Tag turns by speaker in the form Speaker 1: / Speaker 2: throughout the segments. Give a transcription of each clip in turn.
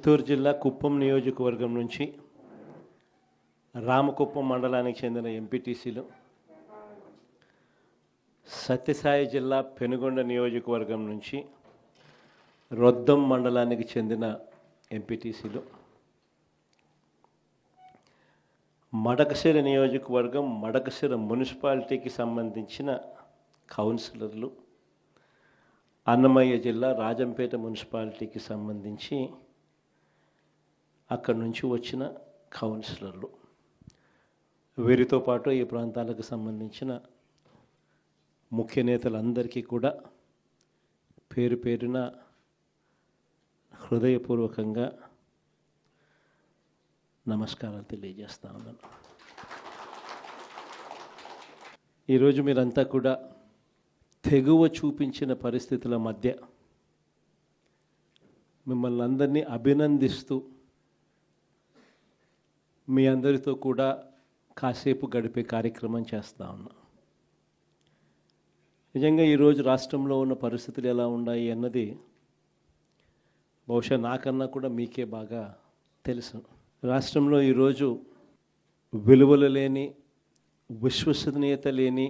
Speaker 1: చిత్తూరు జిల్లా కుప్పం నియోజకవర్గం నుంచి రామకుప్పం మండలానికి చెందిన ఎంపీటీసీలు సత్యసాయి జిల్లా పెనుగొండ నియోజకవర్గం నుంచి రొద్దం మండలానికి చెందిన ఎంపీటీసీలు మడకశిర నియోజకవర్గం మడకశిర మున్సిపాలిటీకి సంబంధించిన కౌన్సిలర్లు అన్నమయ్య జిల్లా రాజంపేట మున్సిపాలిటీకి సంబంధించి అక్కడి నుంచి వచ్చిన కౌన్సిలర్లు. వీరితో పాటు ఈ ప్రాంతాలకు సంబంధించిన ముఖ్య నేతలందరికీ కూడా పేరు పేరున హృదయపూర్వకంగా నమస్కారాలు తెలియజేస్తా ఉన్నాను. ఈరోజు మీరంతా కూడా తెగువ చూపించిన పరిస్థితుల మధ్య మిమ్మల్ని అందరినీ అభినందిస్తూ మీ అందరితో కూడా కాసేపు గడిపే కార్యక్రమం చేస్తా ఉన్నా. నిజంగా ఈరోజు రాష్ట్రంలో ఉన్న పరిస్థితులు ఎలా ఉన్నాయి అన్నది బహుశా నాకన్నా కూడా మీకే బాగా తెలుసు. రాష్ట్రంలో ఈరోజు విలువలు లేని విశ్వసనీయత లేని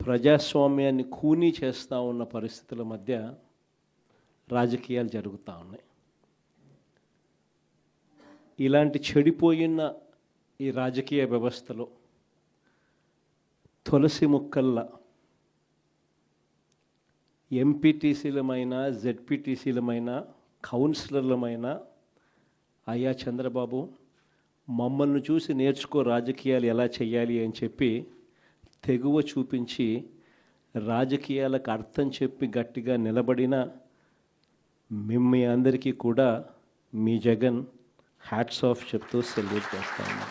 Speaker 1: ప్రజాస్వామ్యాన్ని కూనీ చేస్తూ ఉన్న పరిస్థితుల మధ్య రాజకీయాలు జరుగుతూ ఉన్నాయి. ఇలాంటి చెడిపోయిన ఈ రాజకీయ వ్యవస్థలో తులసి ముక్కల్లా ఎంపీటీసీలమైన జెడ్పీటీసీలమైన కౌన్సిలర్లమైన అయ్యా చంద్రబాబు మమ్మల్ని చూసి నేర్చుకో రాజకీయాలు ఎలా చేయాలి అని చెప్పి తెగువ చూపించి రాజకీయాలకు అర్థం చెప్పి గట్టిగా నిలబడిన మిమ్మీ అందరికీ కూడా మీ జగన్ హ్యాట్స్ ఆఫ్ చెప్తూ సెల్యూట్ చేస్తాను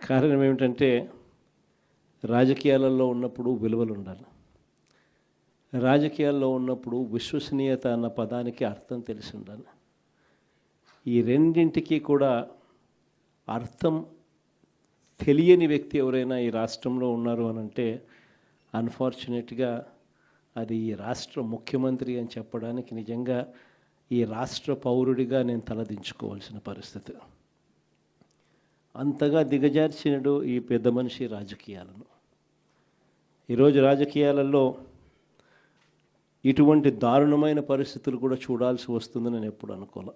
Speaker 1: కారణం ఏమిటంటే రాజకీయాలలో ఉన్నప్పుడు విలువలు ఉండాలి. రాజకీయాల్లో ఉన్నప్పుడు విశ్వసనీయత అన్న పదానికి అర్థం తెలిసి ఉండాలి. ఈ రెండింటికి కూడా అర్థం తెలియని వ్యక్తి ఎవరైనా ఈ రాష్ట్రంలో ఉన్నారు అని అంటే అన్ఫార్చునేట్గా అది ఈ రాష్ట్ర ముఖ్యమంత్రి అని చెప్పడానికి నిజంగా ఈ రాష్ట్ర పౌరుడిగా నేను తలదించుకోవాల్సిన పరిస్థితి. అంతగా దిగజార్చినడు ఈ పెద్ద మనిషి రాజకీయాలను. ఈరోజు రాజకీయాలలో ఇటువంటి దారుణమైన పరిస్థితులు కూడా చూడాల్సి వస్తుందని నేను ఎప్పుడు అనుకోలే.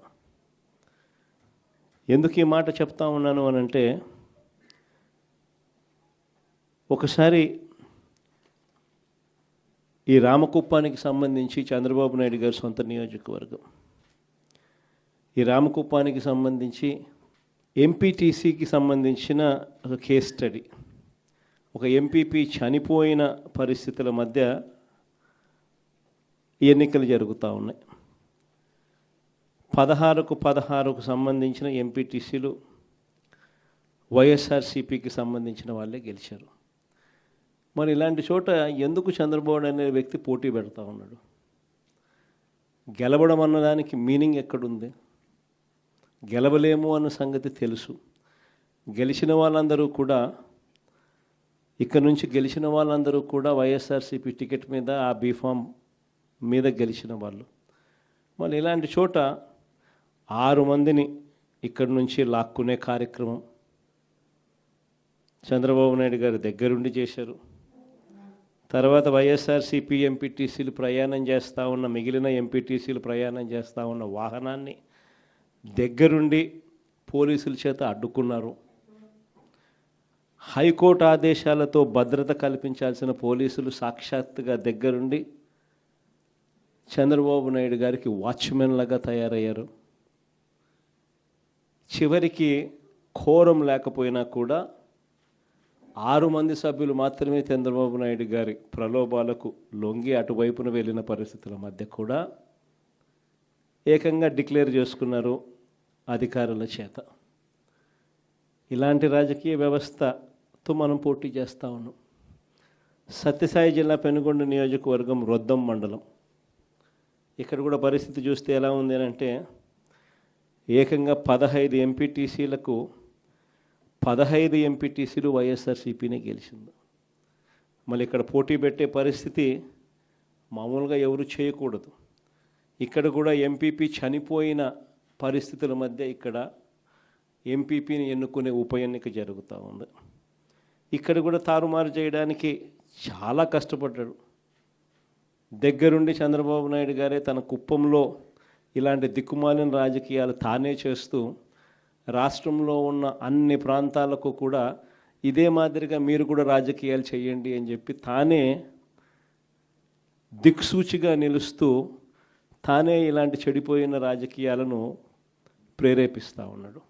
Speaker 1: ఎందుకు ఈ మాట చెప్తా ఉన్నాను అని అంటే ఒకసారి ఈ రామకుప్పానికి సంబంధించి చంద్రబాబు నాయుడు గారి సొంత నియోజకవర్గం. ఈ రామకుప్పానికి సంబంధించి ఎంపీటీసీకి సంబంధించిన ఒక కేస్ స్టడీ ఒక ఎంపీపీ చనిపోయిన పరిస్థితుల మధ్య ఎన్నికలు జరుగుతూ ఉన్నాయి. పదహారుకు పదహారుకు సంబంధించిన ఎంపీటీసీలు వైఎస్ఆర్సీపీకి సంబంధించిన వాళ్ళే గెలిచారు. మరి ఇలాంటి చోట ఎందుకు చంద్రబాబు అనే వ్యక్తి పోటీ పెడతా ఉన్నాడు? గెలవడం అన్నదానికి మీనింగ్ ఎక్కడుంది? గెలవలేము అన్న సంగతి తెలుసు. గెలిచిన వాళ్ళందరూ కూడా ఇక్కడ నుంచి గెలిచిన వాళ్ళందరూ కూడా వైఎస్ఆర్సీపీ టికెట్ మీద ఆ బీఫామ్ మీద గెలిచిన వాళ్ళు. మళ్ళీ ఇలాంటి చోట ఆరు మందిని ఇక్కడి నుంచి లాక్కునే కార్యక్రమం చంద్రబాబు నాయుడు గారి దగ్గరుండి చేశారు. తర్వాత వైఎస్ఆర్సీపీ ఎంపీటీసీలు ప్రయాణం చేస్తూ ఉన్న మిగిలిన ఎంపీటీసీలు ప్రయాణం చేస్తూ ఉన్న వాహనాన్ని దగ్గరుండి పోలీసుల చేత అడ్డుకున్నారు. హైకోర్టు ఆదేశాలతో భద్రత కల్పించాల్సిన పోలీసులు సాక్షాత్తుగా దగ్గరుండి చంద్రబాబు నాయుడు గారికి వాచ్మెన్ లాగా తయారయ్యారు. చివరికి కోరం లేకపోయినా కూడా ఆరు మంది సభ్యులు మాత్రమే చంద్రబాబు నాయుడు గారి ప్రలోభాలకు లొంగి అటువైపున వెళ్ళిన పరిస్థితుల మధ్య కూడా ఏకంగా డిక్లేర్ చేసుకున్నారు అధికారుల చేత. ఇలాంటి రాజకీయ వ్యవస్థతో మనం పోటీ చేస్తూ ఉన్నాం. సత్యసాయి జిల్లా పెనుగొండ నియోజకవర్గం రొద్దం మండలం. ఇక్కడ కూడా పరిస్థితి చూస్తే ఎలా ఉంది అని అంటే ఏకంగా పదహైదు ఎంపీటీసీలకు పదహైదు ఎంపీటీసీలు వైఎస్ఆర్సీపీనే గెలిచింది. మళ్ళీ ఇక్కడ పోటీ పెట్టే పరిస్థితి మామూలుగా ఎవరు చేయకూడదు. ఇక్కడ కూడా ఎంపీపీ చనిపోయిన పరిస్థితుల మధ్య ఇక్కడ ఎంపీపీని ఎన్నుకునే ఉప ఎన్నిక జరుగుతూ ఉంది. ఇక్కడ కూడా తారుమారు చేయడానికి చాలా కష్టపడ్డాడు. దగ్గరుండి చంద్రబాబు నాయుడు గారే తన కుప్పంలో ఇలాంటి దిక్కుమాలిన రాజకీయాలు తానే చేస్తూ రాష్ట్రంలో ఉన్న అన్ని ప్రాంతాలకు కూడా ఇదే మాదిరిగా మీరు కూడా రాజకీయాలు చేయండి అని చెప్పి తానే దిక్సూచిగా నిలుస్తూ తానే ఇలాంటి చెడిపోయిన రాజకీయాలను ప్రేరేపిస్తూ ఉన్నాడు.